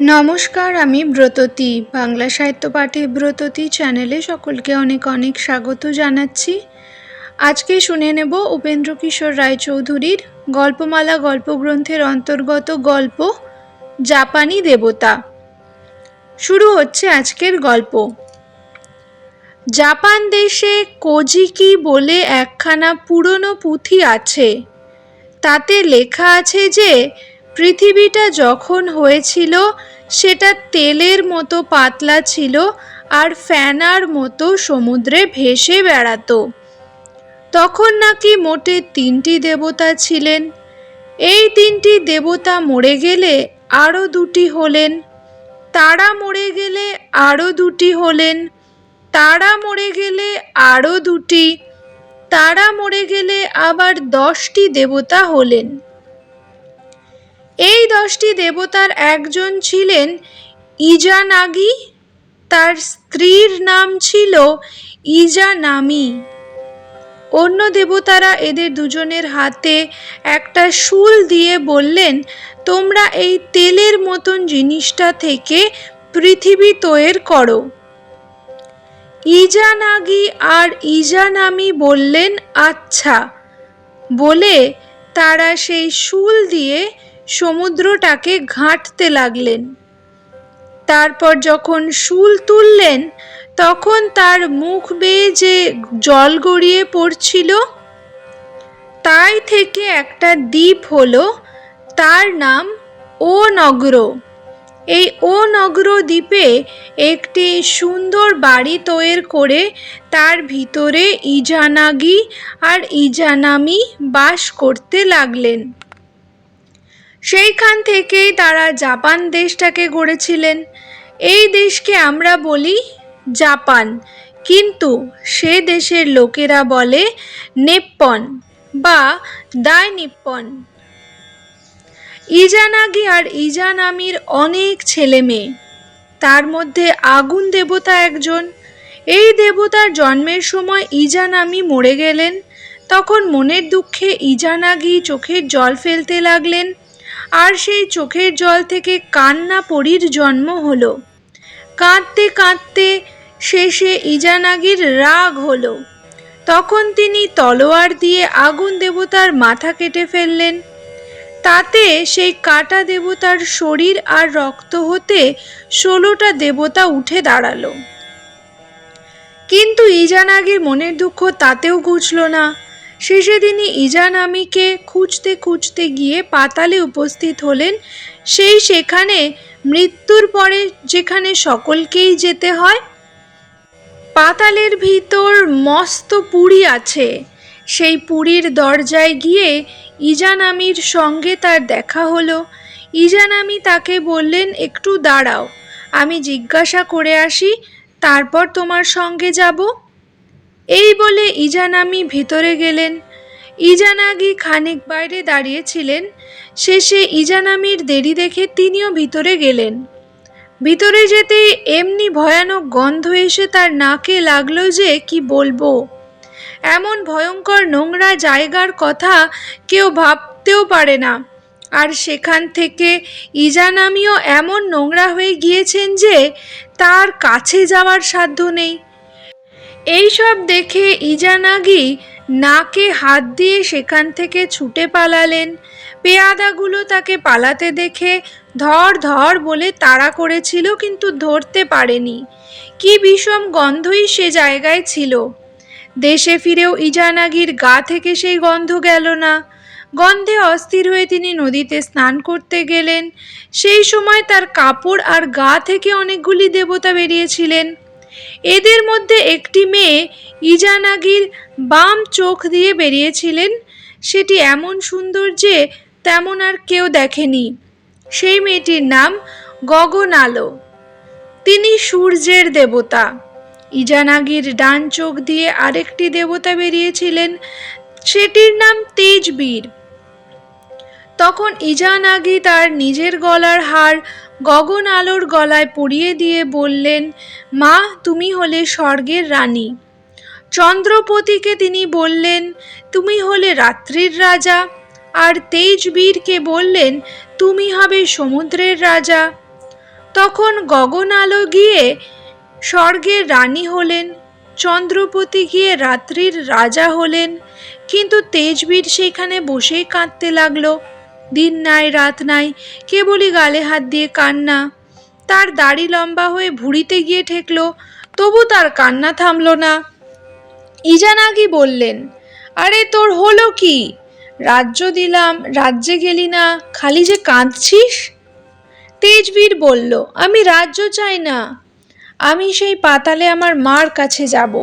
নমস্কার, আমি ব্রততী। বাংলা সাহিত্য পাঠে ব্রততী চ্যানেলে সকলকে অনেক অনেক স্বাগত জানাচ্ছি। আজকে শুনে নেব উপেন্দ্র কিশোর রায়চৌধুরীর গল্পমালা গল্পগ্রন্থের অন্তর্গত গল্প, জাপানি দেবতা। শুরু হচ্ছে আজকের গল্প। জাপান দেশে কোজিকি বলে একখানা পুরনো পুঁথি আছে। তাতে লেখা আছে যে পৃথিবীটা যখন হয়েছিল, সেটা তেলের মতো পাতলা ছিল আর ফ্যানার মতো সমুদ্রে ভেসে বেড়াতো। তখন নাকি মোটে তিনটি দেবতা ছিলেন। এই তিনটি দেবতা মরে গেলে আরও দুটি হলেন। তারা মরে গেলে আরও দুটি হলেন। তারা মরে গেলে আরও দুটি। তারা মরে গেলে আবার দশটি দেবতা হলেন। এই দশটি দেবতার একজন ছিলেন ইজানাগি। তার স্ত্রীর নাম ছিল ইজানামি। অন্য দেবতারা এদের দুজনের হাতে একটা শুল দিয়ে বললেন, তোমরা এই তেলের মতন জিনিসটা থেকে পৃথিবী তৈর করো। ইজানাগি আর ইজানামি বললেন আচ্ছা। বলে তারা সেই শুল দিয়ে সমুদ্রটাকে ঘাঁটতে লাগলেন। তারপর যখন শুল তুললেন, তখন তার মুখ বেয়ে যে জল গড়িয়ে পড়ছিল। তাই থেকে একটা দ্বীপ হলো, তার নাম ও নগর এই ও নগর দ্বীপে একটি সুন্দর বাড়ি তৈরি করে তার ভিতরে ইজানাগি আর ইজানামি বাস করতে লাগলেন। সেইখান থেকেই তারা জাপান দেশটাকে গড়েছিলেন। এই দেশকে আমরা বলি জাপান। কিন্তু সে দেশের লোকেরা বলে নেপ্পন বা দায় নিপ্পন ইজানাগি আর ইজানামির অনেক ছেলে মেয়ে। তার মধ্যে আগুন দেবতা একজন। এই দেবতার জন্মের সময় ইজানামি মরে গেলেন। তখন মনের দুঃখে ইজানাগি চোখের জল ফেলতে লাগলেন। আর সেই চোখের জল থেকে কান্না পরীর জন্ম হলো। কাঁদতে কাঁদতে শেষে ইজানাগির রাগ হলো। তখন তিনি তলোয়ার দিয়ে আগুন দেবতার মাথা কেটে ফেললেন। তাতে সেই কাটা দেবতার শরীর আর রক্ত হতে ষোলোটা দেবতা উঠে দাঁড়াল। কিন্তু ইজানাগির মনের দুঃখ তাতেও ঘুচল না। শেষে তিনি ইজানামিকে খুঁজতে খুঁজতে গিয়ে পাতালে উপস্থিত হলেন। সেই সেখানে মৃত্যুর পরে যেখানে সকলকেই যেতে হয়, পাতালের ভিতর মস্ত পুরী আছে। সেই পুরীর দরজায় গিয়ে ইজানামির সঙ্গে তার দেখা হলো। ইজানামি তাকে বললেন, একটু দাঁড়াও, আমি জিজ্ঞাসা করে আসি, তারপর তোমার সঙ্গে যাব। এই বলে ইজানামি ভিতরে গেলেন। ইজানাগি খানিক বাইরে দাঁড়িয়েছিলেন। শেষে ইজানামির দেরি দেখে তিনিও ভিতরে গেলেন। ভিতরে যেতেই এমনি ভয়ানক গন্ধ এসে তার নাকে লাগল যে, কি বলব? এমন ভয়ঙ্কর নোংরা জায়গার কথা কেউ ভাবতেও পারে না। আর সেখান থেকে ইজানামিও এমন নোংরা হয়ে গিয়েছেন যে, তার কাছে যাওয়ার সাধ্য নেই। এইসব দেখে ইজানাগি নাকে হাত দিয়ে সেখান থেকে ছুটে পালালেন। পেয়াদাগুলো তাকে পালাতে দেখে ধর ধর বলে তাড়া করেছিল কিন্তু ধরতে পারেনি। কি বিষম গন্ধই সে জায়গায় ছিল। দেশে ফিরেও ইজানাগির গা থেকে সেই গন্ধ গেল না। গন্ধে অস্থির হয়ে তিনি নদীতে স্নান করতে গেলেন। সেই সময় তার কাপড় আর গা থেকে অনেকগুলি দেবতা বেরিয়েছিলেন। এদের মধ্যে একটি মেয়ে ইজানাগির বাম চোখ দিয়ে বেরিয়েছিলেন। সেটি এমন সুন্দর যে তেমন আর কেউ দেখেনি। সেই মেয়েটির নাম গগন আলো তিনি সূর্যের দেবতা। ইজানাগির ডান চোখ দিয়ে আরেকটি দেবতা বেরিয়েছিলেন। সেটির নাম তেজবীর। তখন ইজানাগি তার নিজের গলার হার গগন আলোর গলায় পরিয়ে দিয়ে বললেন, মা, তুমি হলে স্বর্গের রানী। চন্দ্রপতিকে তিনি বললেন, তুমি হলে রাত্রির রাজা। আর তেজবীরকে বললেন, তুমি হবে সমুদ্রের রাজা। তখন গগন আলো গিয়ে স্বর্গের রানী হলেন, চন্দ্রপতি গিয়ে রাত্রির রাজা হলেন, কিন্তু তেজবীর সেখানে বসেই কাঁদতে লাগল। দিন নাই, রাত নাই, কেবলই গালে হাত দিয়ে কান্না। তার দাড়ি লম্বা হয়ে ভুঁড়িতে গিয়ে ঠেকলো, তবু তার কান্না থামলো না। ইজানাগি বললেন, আরে তোর হলো কি? রাজ্য দিলাম, রাজ্যে গেলি না, খালি যে কাঁদছিস? তেজবীর বলল, আমি রাজ্য চাই না, আমি সেই পাতালে আমার মার কাছে যাব।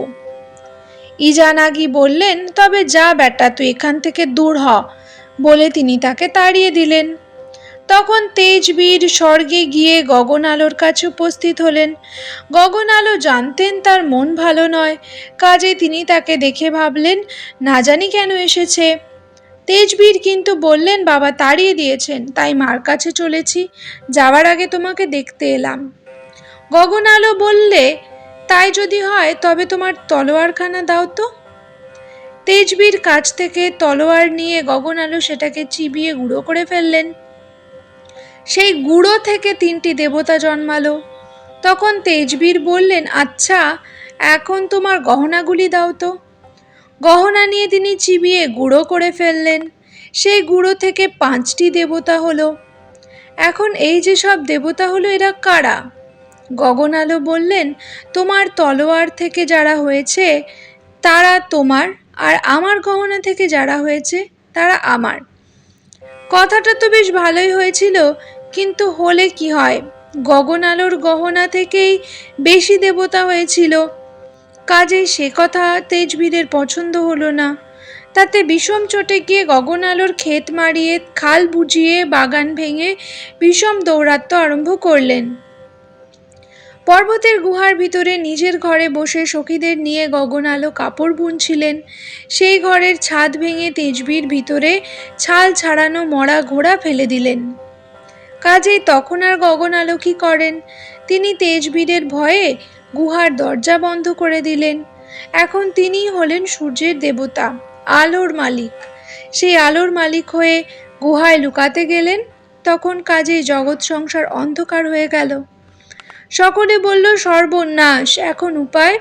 ইজানাগি বললেন, তবে যা বেটা, তুই এখান থেকে দূর হ বলে তিনি তাকে তাড়িয়ে দিলেন। তখন তেজবীর স্বর্গে গিয়ে গগন আলোর কাছে উপস্থিত হলেন। গগন আলো জানতেন তার মন ভালো নয়, কাজে তিনি তাকে দেখে ভাবলেন, না জানি কেন এসেছে? তেজবীর কিন্তু বললেন, বাবা তাড়িয়ে দিয়েছেন, তাই মার কাছে চলেছি, যাওয়ার আগে তোমাকে দেখতে এলাম। গগন আলো বললে, তাই যদি হয়, তবে তোমার তলোয়ারখানা দাও তো। তেজবীর কাছ থেকে তলোয়ার নিয়ে গগন আলো সেটাকে চিবিয়ে গুঁড়ো করে ফেললেন। সেই গুঁড়ো থেকে তিনটি দেবতা জন্মালো। তখন তেজবীর বললেন আচ্ছা এখন তোমার গহনাগুলি দাও তো। গহনা নিয়ে তিনি চিবিয়ে গুঁড়ো করে ফেললেন। সেই গুঁড়ো থেকে পাঁচটি দেবতা হলো। এখন এই যে সব দেবতা হলো, এরা কারা? গগন আলো বললেন, তোমার তলোয়ার থেকে যারা হয়েছে, তারা তোমার আর আমার গহনা থেকে যারা হয়েছে, তারা আমার। কথাটা তো বেশ ভালোই হয়েছিল, কিন্তু হলে কি হয়? গগন আলোর গহনা থেকেই বেশি দেবতা হয়েছিল। কাজে সে কথা তেজবীরের পছন্দ হলো না। তাতে বিষম চটে গিয়ে গগন আলোর ক্ষেত মারিয়ে খাল বুঝিয়ে বাগান ভেঙে বিষম দৌরাত্ম আরম্ভ করলেন। পর্বতের গুহার ভিতরে নিজের ঘরে বসে সখীদের নিয়ে গগন আলো কাপড় বুনছিলেন। সেই ঘরের ছাদ ভেঙে তেজবির ভিতরে ছাল ছাড়ানো মরা ঘোড়া ফেলে দিলেন। কাজেই তখন আর গগন আলো কি করেন? তিনি তেজবীরের ভয়ে গুহার দরজা বন্ধ করে দিলেন। এখন তিনিই হলেন সূর্যের দেবতা, আলোর মালিক। সেই আলোর মালিক হয়ে গুহায় লুকাতে গেলেন। তখন কাজেই জগৎ সংসার অন্ধকার হয়ে গেল। সকলে বলল, সর্বনাশ, এখন উপায়?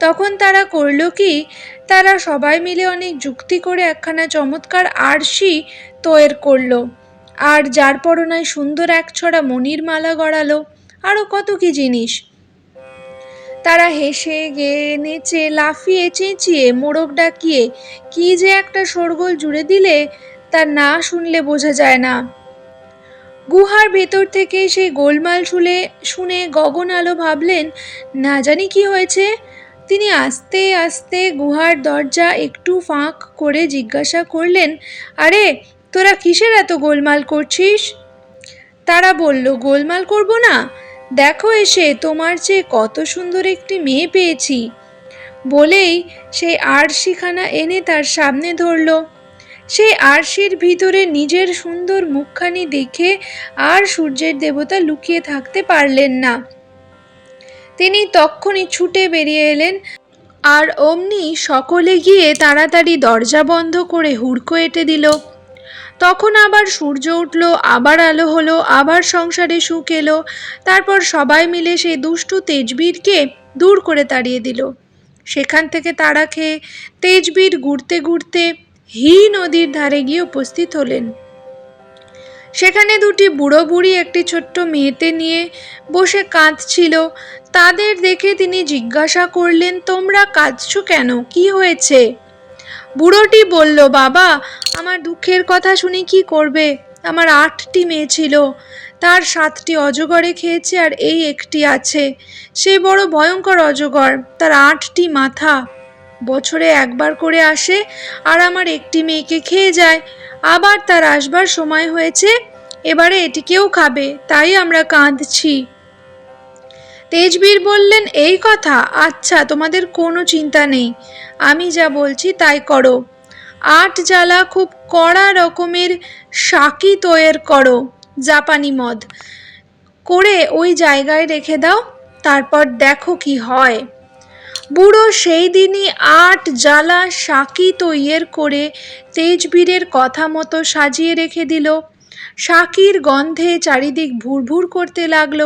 তখন তারা করল কি, তারা সবাই মিলে অনেক যুক্তি করে একখানা চমৎকার আরশি তৈর করল। আর যার পরনায় সুন্দর এক ছড়া মণির মালা গড়ালো। আরও কত কি জিনিস। তারা হেসে গেয়ে নেচে, লাফিয়ে, চেঁচিয়ে, মোড়ক ডাকিয়ে, কি যে একটা শোরগোল জুড়ে দিলে তা না শুনলে বোঝা যায় না। গুহার ভেতর থেকে সেই গোলমাল শুলে, শুনে গগন আলো ভাবলেন, না জানি কি হয়েছে? তিনি আস্তে আস্তে গুহার দরজা একটু ফাঁক করে জিজ্ঞাসা করলেন, আরে, তোরা কিসের এত গোলমাল করছিস? তারা বলল, গোলমাল করব না। দেখো এসে তোমার চেয়ে কত সুন্দর একটি মেয়ে পেয়েছি। বলেই সেই আরশিখানা এনে তার সামনে ধরল। সেই আরশির ভিতরে নিজের সুন্দর মুখখানি দেখে আর সূর্যের দেবতা লুকিয়ে থাকতে পারলেন না। তিনি তক্ষণি ছুটে বেরিয়ে এলেন আর অমনি সকলে গিয়ে তাড়াতাড়ি দরজা বন্ধ করে হুড়কো এঁটে দিল। তখন আবার সূর্য উঠল, আবার আলো হলো, আবার সংসারে সুখ এলো। তারপর সবাই মিলে সেই দুষ্টু তেজবীরকে দূর করে তাড়িয়ে দিল। সেখান থেকে তাড়া খেয়ে তেজবীর ঘুরতে ঘুরতে হি নদীর ধারে গিয়ে উপস্থিত হলেন। সেখানে দুটি বুড়ো বুড়ি একটি ছোট্ট মেয়েতে নিয়ে বসে কাঁদছিল। তাদের দেখে তিনি জিজ্ঞাসা করলেন, তোমরা কাঁদছো কেন? কি হয়েছে? বুড়োটি বলল, বাবা, আমার দুঃখের কথা শুনে কি করবে? আমার আটটি মেয়ে ছিল। তার সাতটি অজগরে খেয়েছে আর এই একটি আছে। সে বড় ভয়ঙ্কর অজগর। তার আটটি মাথা বছরে একবার করে আসে আর আমার একটি মেয়েকে খেয়ে যায়। আবার তার আসবার সময় হয়েছে, এবারে এটিকেও খাবে, তাই আমরা কাঁদছি। তেজবীর বললেন, এই কথা? আচ্ছা তোমাদের কোনো চিন্তা নেই। আমি যা বলছি তাই করো। আট জ্বালা খুব কড়া রকমের শাকি তৈর করো, জাপানি মদ। করে ওই জায়গায় রেখে দাও, তারপর দেখো কি হয়। বুড়ো সেই দিনই আট জ্বালা শাকি তৈয়ের করে তেজবীরের কথা মতো সাজিয়ে রেখে দিল। শাকির গন্ধে চারিদিক ভুরভুর করতে লাগল।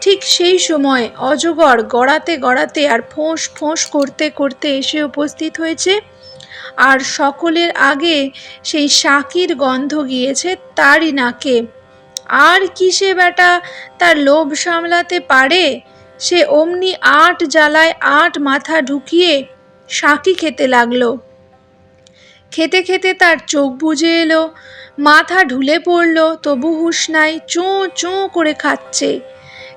ঠিক সেই সময় অজগর গড়াতে গড়াতে আর ফোঁস ফোঁস করতে করতে এসে উপস্থিত হয়েছে। আর সকলের আগে সেই সাকির গন্ধ গিয়েছে তারই নাকে। আর কি সে বেটা? তার লোভ সামলাতে পারে? সে অমনি আট জ্বালায় আট মাথা ঢুকিয়ে শাকি খেতে লাগল। খেতে খেতে তার চোখ বুজে এলো, মাথা ঢুলে পড়ল, তবু হুঁশ নাই, চোঁ চোঁ করে খাচ্ছে।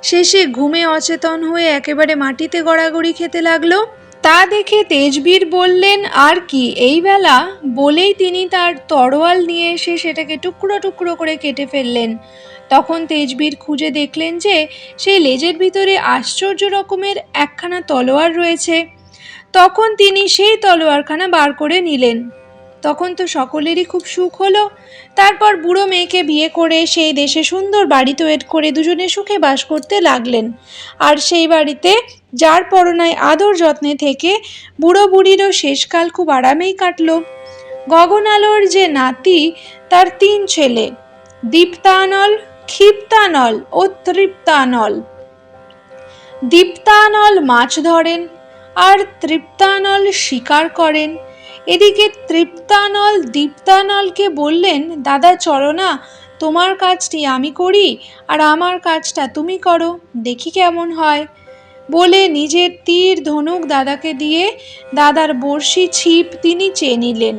শেষে ঘুমে অচেতন হয়ে একেবারে মাটিতে গড়াগড়ি খেতে লাগল। তা দেখে তেজবীর বললেন, আর কি, এই বেলা? বলেই তিনি তার তরোয়াল নিয়ে এসে সেটাকে টুকরো টুকরো করে কেটে ফেললেন। তখন তেজবীর খুঁজে দেখলেন যে সেই লেজের ভিতরে আশ্চর্য রকমের একখানা তলোয়ার রয়েছে। তখন তিনি সেই তলোয়ারখানা বার করে নিলেন। তখন তো সকলেরই খুব সুখ হলো। তারপর বুড়ো মেয়েকে বিয়ে করে সেই দেশে সুন্দর বাড়ি তৈরি করে দুজনে সুখে বাস করতে লাগলেন। আর সেই বাড়িতে যার পরনায় আদর যত্নে থেকে বুড়ো বুড়িরও শেষকাল খুব আরামেই কাটলো। গগন আলোর যে নাতি, তার তিন ছেলে, দীপ্তানল ক্ষিপ্তানল ও তৃপ্তানল। দীপ্তানল মাছ ধরেন আর তৃপ্তানল শিকার করেন। এদিকে তৃপ্তানল দীপ্তানলকে বললেন, দাদা, চলো না, তোমার কাজটি আমি করি আর আমার কাজটা তুমি করো, দেখি কেমন হয়। বলে নিজের তীর ধনুক দাদাকে দিয়ে দাদার বড়শি ছিপ তিনি চেয়ে নিলেন।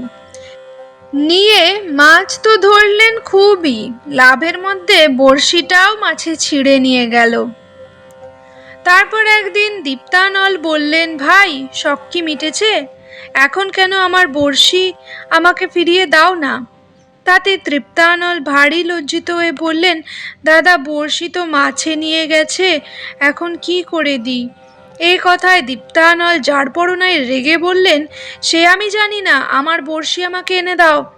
নিয়ে মাছ তো ধরলেন খুবই, লাভের মধ্যে বড়শিটাও মাছে ছিঁড়ে নিয়ে গেল। তারপর একদিন দীপ্তানল বললেন, ভাই, শখ কি মিটেছে? এখন কেন আমার বড়শি আমাকে ফিরিয়ে দাও না? তাতে তৃপ্তানল ভারী লজ্জিত হয়ে বললেন, দাদা, বড়শি তো মাছে নিয়ে গেছে, এখন কি করে দিই? এই কথায় দীপ্তানল যার পরনায় রেগে বললেন, সে আমি জানি না, আমার বড়শি আমাকে এনে দাও।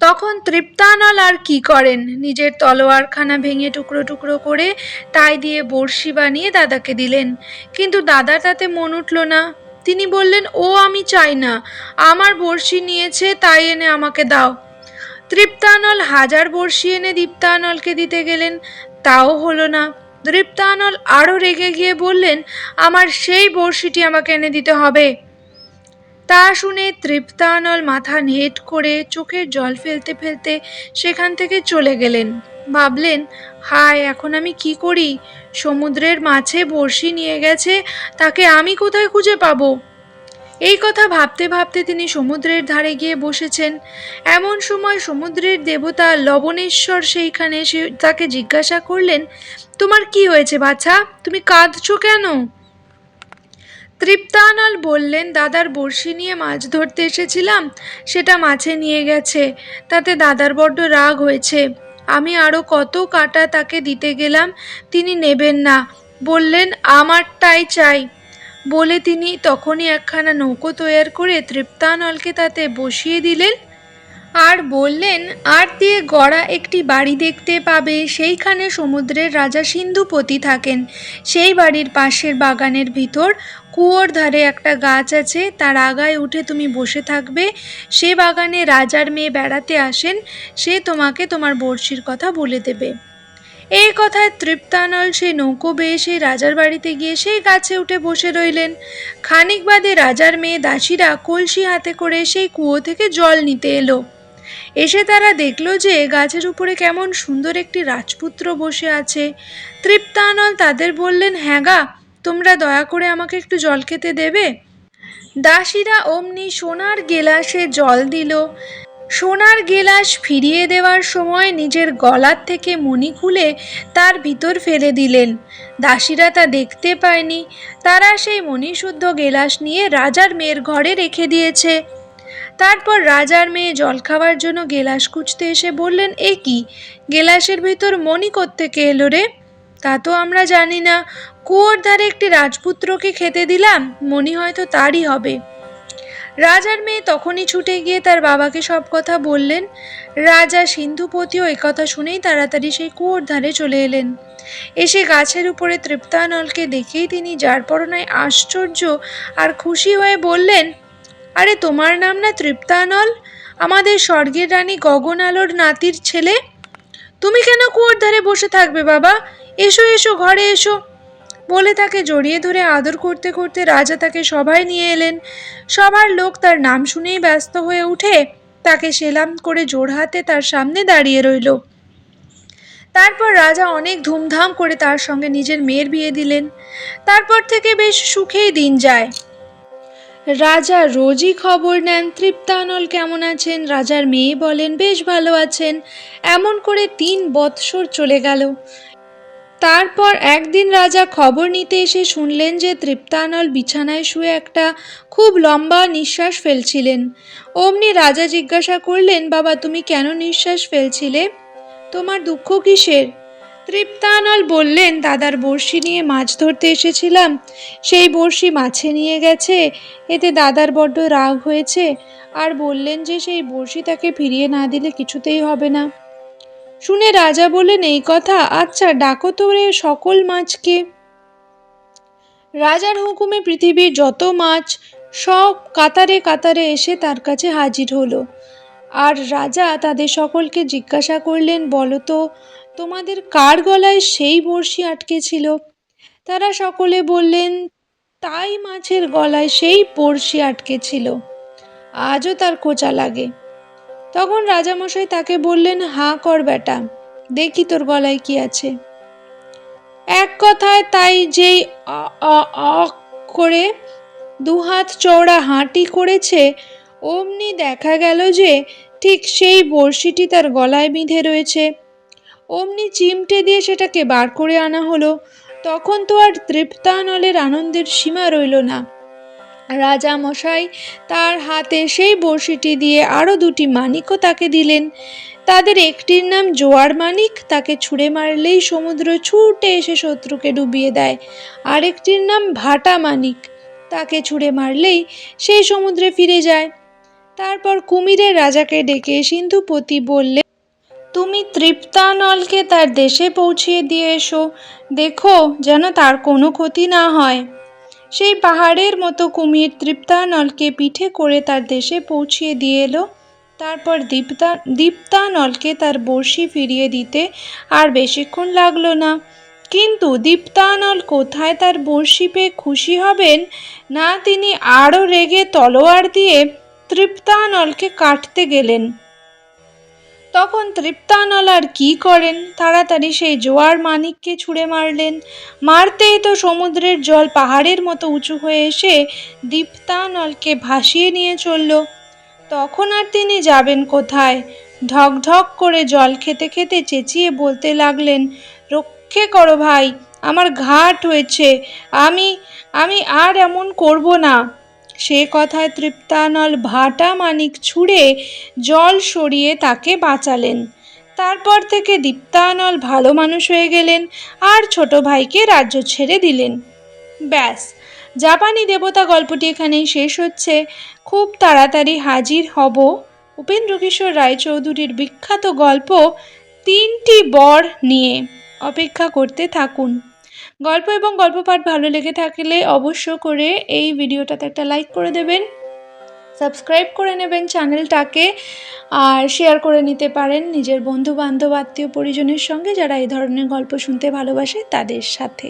তখন তৃপ্তানল আর কি করেন? নিজের তলোয়ারখানা ভেঙে টুকরো টুকরো করে তাই দিয়ে বড়শি বানিয়ে দাদাকে দিলেন। কিন্তু দাদার তাতে মন উঠল না। তিনি বললেন, ও, আমি চাই না। আমার বড়শি নিয়েছে, তাই এনে আমাকে দাও। তৃপ্তানল হাজার বড়শি এনে দীপ্তানলকে দিতে গেলেন। তাও হলো না। দৃপ্তানল আরও রেগে গিয়ে বললেন, আমার সেই বড়শিটি আমাকে এনে দিতে হবে। তা শুনে তৃপ্তানল মাথা নেট করে চোখের জল ফেলতে ফেলতে সেখান থেকে চলে গেলেন। ভাবলেন, হায়, এখন আমি কি করি? সমুদ্রের মাছে বড়শি নিয়ে গেছে, তাকে আমি কোথায় খুঁজে পাবো? এই কথা ভাবতে ভাবতে তিনি সমুদ্রের ধারে গিয়ে বসেছেন। এমন সময় সমুদ্রের দেবতা লবণেশ্বর সেইখানে সে তাকে জিজ্ঞাসা করলেন, তোমার কি হয়েছে বাছা? তুমি কাঁদছো কেন? তৃপ্তানল বললেন, দাদার বড়শি নিয়ে মাছ ধরতে এসেছিলাম, সেটা মাছে নিয়ে গেছে, তাতে দাদার বড্ড রাগ হয়েছে। আমি আরও কত কাটা তাকে দিতে গেলাম, তিনি নেবেন না। বললেন, আমারটাই চাই। বলে তিনি তখনই একখানা নৌকো তৈয়ার করে তৃপ্তানলকে তাতে বসিয়ে দিলেন। আর বললেন, আর দিয়ে গড়া একটি বাড়ি দেখতে পাবে। সেইখানে সমুদ্রের রাজা সিন্ধুপতি থাকেন। সেই বাড়ির পাশের বাগানের ভিতর কুয়োর ধারে একটা গাছ আছে। তার আগায় উঠে তুমি বসে থাকবে। সে বাগানে রাজার মেয়ে বেড়াতে আসেন। সে তোমাকে তোমার বড়শির কথা বলে দেবে। এই কথায় তৃপ্তানল সেই নৌকো বেয়ে সেই রাজার বাড়িতে গিয়ে সেই গাছে উঠে বসে রইলেন। খানিক বাদে রাজার মেয়ে দাসীরা কলসি হাতে করে সেই কুয়ো থেকে জল নিতে এলো। এসে তারা দেখল যে গাছের উপরে কেমন সুন্দর একটি রাজপুত্র বসে আছে। তৃপ্তানল তাদের বললেন হ্যাঁ গা, তোমরা দয়া করে আমাকে একটু জল খেতে দেবে? দাসীরা অমনি সোনার গেলাসে জল দিল। সোনার গেলাস ফিরিয়ে দেওয়ার সময় নিজের গলার থেকে মণি খুলে তার ভিতর ফেলে দিলেন। দাসীরা তা দেখতে পায়নি। তারা সেই মণিশুদ্ধ গেলাস নিয়ে রাজার মেয়ের ঘরে রেখে দিয়েছে। তারপর রাজার মেয়ে জল খাওয়ার জন্য গেলাস খুঁজতে এসে বললেন, এ কি? গেলাসের ভিতর মণি কে এলো রে? তা তো আমরা জানি না। কুয়োর ধারে একটি রাজপুত্রকে খেতে দিলাম। মণি হয়তো তারই হবে। রাজার মেয়ে তখনই ছুটে গিয়ে তার বাবাকে সব কথা বললেন। রাজা সিন্ধুপতিও একথা শুনেই তাড়াতাড়ি সেই কুয়োর ধারে চলে এলেন। এসে গাছের উপরে তৃপ্তানলকে দেখেই তিনি যার পরনায় আশ্চর্য আর খুশি হয়ে বললেন, আরে, তোমার নাম না তৃপ্তানল? আমাদের স্বর্গের রানী গগন আলোর নাতির ছেলে? তুমি কেন কুয়োর ধারে বসে থাকবে বাবা? এসো এসো, ঘরে এসো। বলে তাকে জড়িয়ে ধরে আদর করতে করতে রাজা তাকে সবাই নিয়ে এলেন। সবার লোক তার নাম শুনেই ব্যস্ত হয়ে উঠে তাকে সেলাম করে জোড়হাতে তার সামনে দাঁড়িয়ে রইল। তারপর রাজা অনেক ধুমধাম করে তার সঙ্গে নিজের মেয়ের বিয়ে দিলেন। তারপর থেকে বেশ সুখেই দিন যায়। রাজা, রোজই খবর নেন, তৃপ্তানল কেমন আছেন? রাজার মেয়ে বলেন, বেশ ভালো আছেন। এমন করে তিন বৎসর চলে গেল। তারপর একদিন রাজা খবর নিতে এসে শুনলেন যে তৃপ্তানল বিছানায় শুয়ে একটা খুব লম্বা নিঃশ্বাস ফেলছিলেন। অমনি রাজা জিজ্ঞাসা করলেন, বাবা, তুমি কেন নিঃশ্বাস ফেলছিলে? তোমার দুঃখ কিসের? তৃপ্তানল বললেন, দাদার বড়শি নিয়ে মাছ ধরতে এসেছিলাম। সেই বড়শি মাছে নিয়ে গেছে। এতে দাদার বড্ড রাগ হয়েছে। আর বললেন যে সেই বড়শি তাকে ফিরিয়ে না দিলে কিছুতেই হবে না। শুনে রাজা বললেন, এই কথা? আচ্ছা ডাকো তো রে সকল মাছকে। রাজার হুকুমে পৃথিবীর যত মাছ সব কাতারে কাতারে এসে তার কাছে হাজির হলো। আর রাজা তাদের সকলকে জিজ্ঞাসা করলেন, বলো তো, তোমাদের কার গলায় সেই বড়শি আটকে ছিল? তারা সকলে বললেন, তাই মাছের গলায় সেই বড়শি আটকে ছিল। আজও তার খোঁচা লাগে। তখন রাজামশাই তাকে বললেন, হাঁ কর বেটা, দেখি তোর গলায় কি আছে। এক কথায় তাই যেই করে দুহাত চওড়া হাঁটি করেছে, অমনি দেখা গেল যে ঠিক সেই বড়শিটি তার গলায় বিঁধে রয়েছে। অমনি চিমটে দিয়ে সেটাকে বার করে আনা হলো। তখন তো আর তৃপ্তানলের আনন্দের সীমা রইল না। রাজা মশাই তার হাতে সেই বড়শিটি দিয়ে আরও দুটি মানিকও তাকে দিলেন। তাদের একটির নাম জোয়ার মানিক, তাকে ছুঁড়ে মারলেই সমুদ্র ছুটে এসে শত্রুকে ডুবিয়ে দেয়। আরেকটির নাম ভাটা মানিক, তাকে ছুঁড়ে মারলেই সেই সমুদ্রে ফিরে যায়। তারপর কুমিরের রাজাকে ডেকে সিন্ধুপতি বললে, তুমি তৃপ্তানলকে তার দেশে পৌঁছিয়ে দিয়ে এসো। দেখো যেন তার কোনো ক্ষতি না হয়। সেই পাহাড়ের মতো কুমির তৃপ্তানলকে পিঠে করে তার দেশে পৌঁছিয়ে দিয়ে এলো। তারপর দীপ্তা দীপ্তানলকে তার বড়শি ফিরিয়ে দিতে আর বেশিক্ষণ লাগল না। কিন্তু দীপ্তানল কোথায় তার বড়শি পেয়ে খুশি হবেন? না তিনি আরও রেগে তলোয়ার দিয়ে তৃপ্তানলকে কাটতে গেলেন। তখন তৃপ্তানল আর কি করেন? তাড়াতাড়ি সেই জোয়ার মানিককে ছুঁড়ে মারলেন। মারতেই তো সমুদ্রের জল পাহাড়ের মতো উঁচু হয়ে এসে দীপ্তানলকে ভাসিয়ে নিয়ে চলল। তখন আর তিনি যাবেন কোথায়? ঢক ঢক করে জল খেতে খেতে চেঁচিয়ে বলতে লাগলেন, রক্ষে করো ভাই, আমার ঘাট হয়েছে। আমি আমি আর এমন করব না। সে কথায় তৃপ্তানল ভাটা মানিক ছুঁড়ে জল সরিয়ে তাকে বাঁচালেন। তারপর থেকে দীপ্তানল ভালো মানুষ হয়ে গেলেন আর ছোট ভাইকে রাজ্য ছেড়ে দিলেন। ব্যাস, জাপানি দেবতা গল্পটি এখানেই শেষ হচ্ছে। খুব তাড়াতাড়ি হাজির হব উপেন্দ্র কিশোর রায়চৌধুরীর বিখ্যাত গল্প তিনটি বর নিয়ে। অপেক্ষা করতে থাকুন। গল্প এবং গল্প পাঠ ভালো লেগে থাকলে অবশ্য করে এই ভিডিওটাতে একটা লাইক করে দেবেন সাবস্ক্রাইব করে নেবেন চ্যানেলটাকে আর শেয়ার করে নিতে পারেন নিজের বন্ধু বান্ধব আত্মীয় পরিজনের সঙ্গে যারা এই ধরনের গল্প শুনতে ভালোবাসে তাদের সাথে।